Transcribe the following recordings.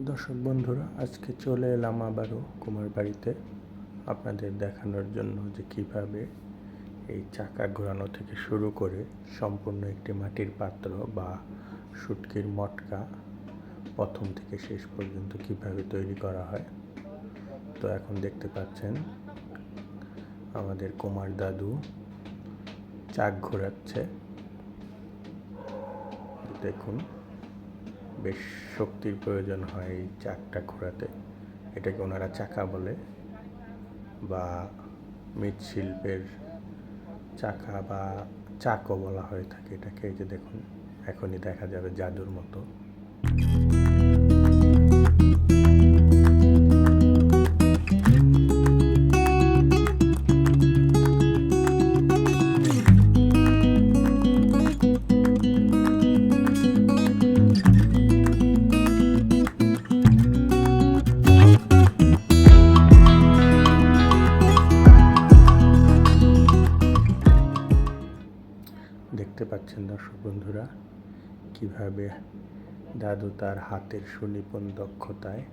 দর্শক বন্ধুরা, আজকে চলে এলাম আবারও কুমার বাড়িতে আপনাদের দেখানোর জন্য যে কীভাবে এই চাকা ঘোরানো থেকে শুরু করে সম্পূর্ণ একটি মাটির পাত্র বা শুটকির মটকা প্রথম থেকে শেষ পর্যন্ত কীভাবে তৈরি করা হয়। তো এখন দেখতে পাচ্ছেন আমাদের কুমার দাদু চাক ঘোরাচ্ছে। দেখুন। বেশ শক্তির প্রয়োজন হয় এই চাকটা ঘোরাতে এটাকে ওনারা চাকা বলে বা মৃৎশিল্পের চাকা বা চাকও বলা হয়ে থাকে এটাকে। এই যে দেখুন, এখনই দেখা যাবে জাদুর মতো। পাচ্ছেন দর্শক বন্ধুরা, কীভাবে দাদু তার হাতের সুনিপুণ দক্ষতায়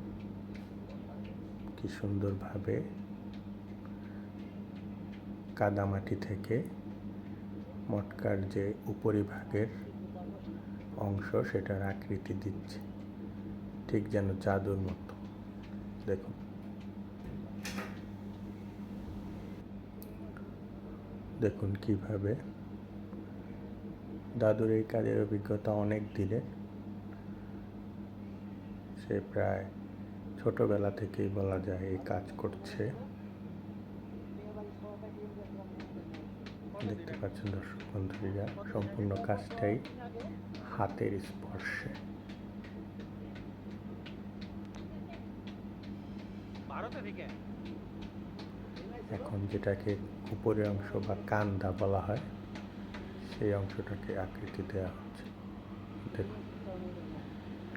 কি সুন্দরভাবে কাদামাটি থেকে মটকার যে উপরিভাগের অংশ সেটার আকৃতি দিচ্ছে, ঠিক যেন জাদুর মতো। দেখুন। দেখুন কীভাবে দাদুর এই কাজের অভিজ্ঞতা অনেক দিনের সে প্রায় ছোটবেলা থেকেই বলা যায় এই কাজ করছে। দেখতে পাচ্ছেন দর্শক বন্ধুরা সম্পূর্ণ কাজটাই হাতের স্পর্শে। এখন যেটাকে উপরের অংশ বা কান্দা বলা হয় সেই অংশটাকে আকৃতি দেওয়া হচ্ছে। দেখুন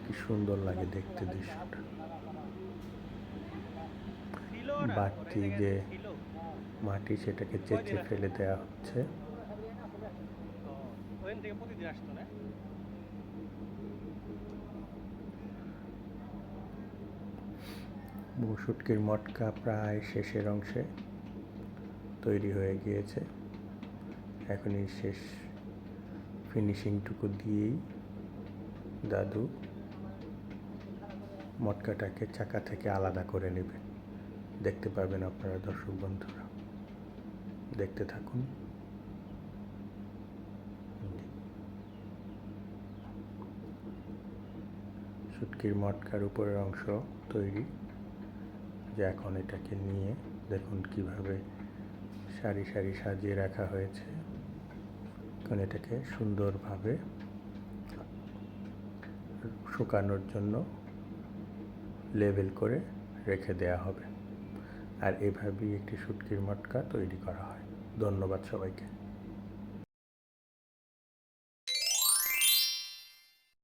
কি সুন্দর লাগে দেখতে দৃশ্যটা। বাড়তি যে মাটি সেটাকে চেঁচে ফেলে দেওয়া হচ্ছে। বসুটকির মটকা প্রায় শেষের অংশে তৈরি হয়ে গিয়েছে। এখনই শেষ ফিনিশিংটুকু দিয়েই দাদু মটকাটাকে চাকা থেকে আলাদা করে নেবে দেখতে পাবেন আপনারা দর্শক বন্ধুরা। দেখতে থাকুন। শুটকির মটকার উপরের অংশ তৈরি। যে এখন এটাকে নিয়ে দেখুন কীভাবে সারি সারি সাজিয়ে রাখা হয়েছে। এখন এটাকে সুন্দরভাবে শুকানোর জন্য লেভেল করে রেখে দেয়া হবে। আর এভাবেই একটি শুটকির মটকা তৈরি করা হয়। ধন্যবাদ সবাইকে।